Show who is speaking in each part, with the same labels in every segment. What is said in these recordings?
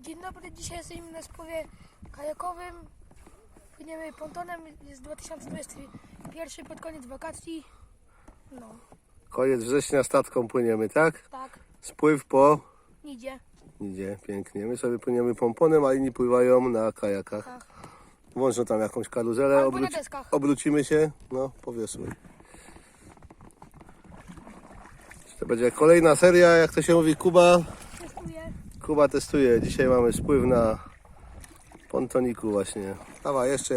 Speaker 1: Dzień dobry, dzisiaj jesteśmy na spływie kajakowym. Płyniemy pontonem, jest 2021 pod koniec wakacji. No,
Speaker 2: Koniec września statką płyniemy, tak?
Speaker 1: tak,
Speaker 2: Spływ po
Speaker 1: idzie,
Speaker 2: idzie pięknie. My sobie płyniemy pomponem, a inni pływają na kajakach.
Speaker 1: tak.
Speaker 2: Włączą tam jakąś karuzelę,
Speaker 1: Albo na
Speaker 2: obróci-
Speaker 1: deskach.
Speaker 2: obrócimy się, no powiosły. To będzie kolejna seria, jak to się mówi, Kuba. Kuba testuje. Dzisiaj mamy spływ na pontoniku właśnie. Dawa, jeszcze.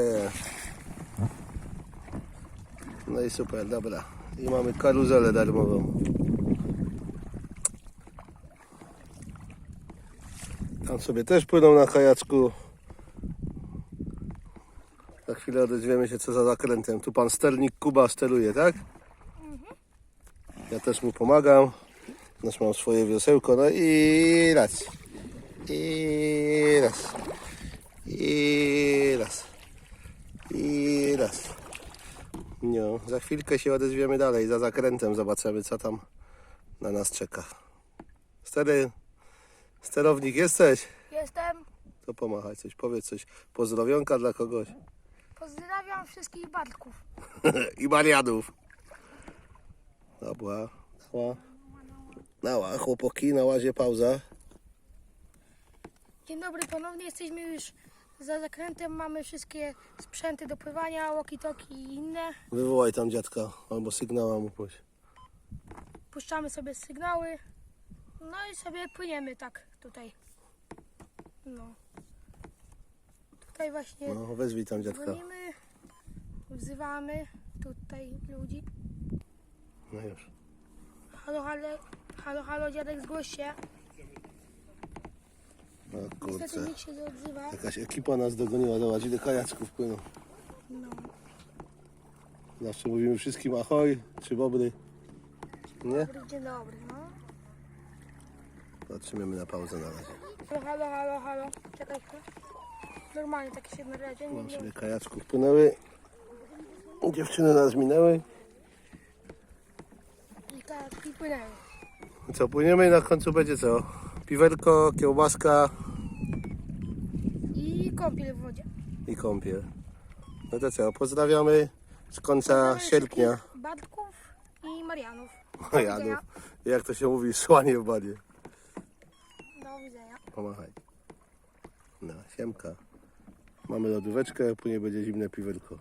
Speaker 2: No i super, dobra. I mamy karuzelę darmową. Tam sobie też płyną na kajaczku. Za chwilę odezwiemy się co za zakrętem. Tu pan sternik Kuba steruje, tak? Ja też mu pomagam. Nasz mam swoje wiosełko. No i raz. I raz. I raz. I raz. No, za chwilkę się odezwiemy dalej, za zakrętem zobaczymy co tam na nas czeka. Stery, sterownik jesteś?
Speaker 1: Jestem.
Speaker 2: To pomachaj coś, powiedz coś. Pozdrowionka dla kogoś.
Speaker 1: Pozdrawiam wszystkich Bartków.
Speaker 2: I Marianów. Dobra, dała. Dała, chłopaki, na łazie pauza.
Speaker 1: Dzień dobry, ponownie jesteśmy już za zakrętem. Mamy wszystkie sprzęty do pływania, walkie-talkie i inne.
Speaker 2: Wywołaj tam dziadka, albo sygnała mu puść.
Speaker 1: Puszczamy sobie sygnały. No i sobie płyniemy tak tutaj. No. Tutaj właśnie
Speaker 2: No, wezwij tam dziadka.
Speaker 1: dzwonimy, wzywamy tutaj ludzi.
Speaker 2: No już.
Speaker 1: Halo, halo, halo, halo, dziadek zgłoś się.
Speaker 2: No
Speaker 1: Niestety
Speaker 2: kurczę.
Speaker 1: nikt się nie odzywa.
Speaker 2: Jakaś ekipa nas dogoniła, zobacz ile kajaczków płyną.
Speaker 1: No.
Speaker 2: Zawsze mówimy wszystkim ahoj, czy bobry. Nie?
Speaker 1: Dobry, dzień dobry, no.
Speaker 2: Zatrzymamy na pauzę na razie.
Speaker 1: Halo, halo, halo, halo. Czekaj chwilę. Normalnie takie się na
Speaker 2: Mam sobie kajaczków płynęły. Dziewczyny nas minęły.
Speaker 1: I tak, i płynęły.
Speaker 2: Co, płyniemy i na końcu będzie co? Piwerko, kiełbaska
Speaker 1: I kąpiel w wodzie.
Speaker 2: i kąpiel. No to co, pozdrawiamy z końca sierpnia.
Speaker 1: Bartków i Marianów.
Speaker 2: Janów. Jak to się mówi, słanie w banie.
Speaker 1: Do widzenia.
Speaker 2: Pomachaj. No, siemka. Mamy lodóweczkę, później będzie zimne piwerko.